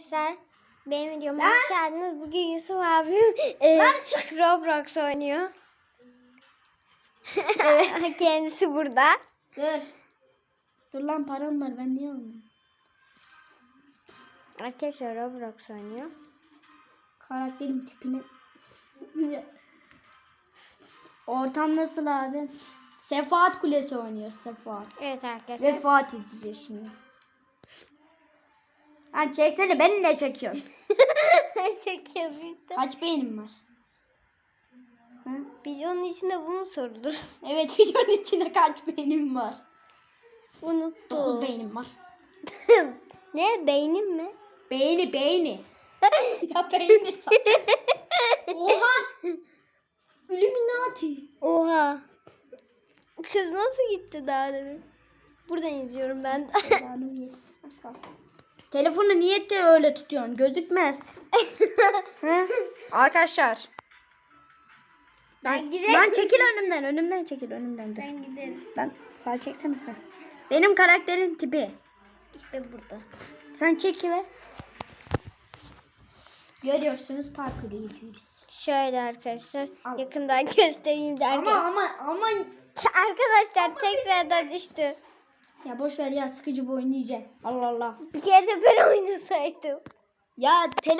Arkadaşlar benim videoma hoş geldiniz. Bugün Yusuf abim e, Roblox oynuyor. evet kendisi burada. Dur. Dur lan param var ben niye almıyorum? Arkadaşlar Roblox oynuyor. Karakterin tipini. Ortam nasıl abi? Sefaat Kulesi oynuyor Sefaat. Evet arkadaşlar. Vefat edeceğiz şimdi. Lan çeksene beni ne çekiyorsun? Çok yazıktı. Kaç beynim var? Ha? Videonun içinde bu mu sorulur? Evet videonun içinde kaç beynim var? 9 Unuttum. beynim var. ne beynim mi? Beyni beyni. ya beyni Oha. Illuminati. Oha. Kız nasıl gitti daha demin? Buradan izliyorum ben. Telefonu niye de öyle tutuyorsun? Gözükmez. He? Arkadaşlar. Ben giderim. Lan çekil önümden. Önümden çekil. Önümden dur. ben giderim. Lan sağ çeksene. Heh. Benim karakterin tipi. İşte burada. Sen çeki ver. Görüyorsunuz parkuru yapıyoruz. Şöyle arkadaşlar Al. yakından göstereyim derken. Ama ama ama Arkadaşlar tekrardan düştü. Ya boş ver ya sıkıcı bu oynayacağım. Allah Allah. Bir kere de ben oynasaydım. Ya tele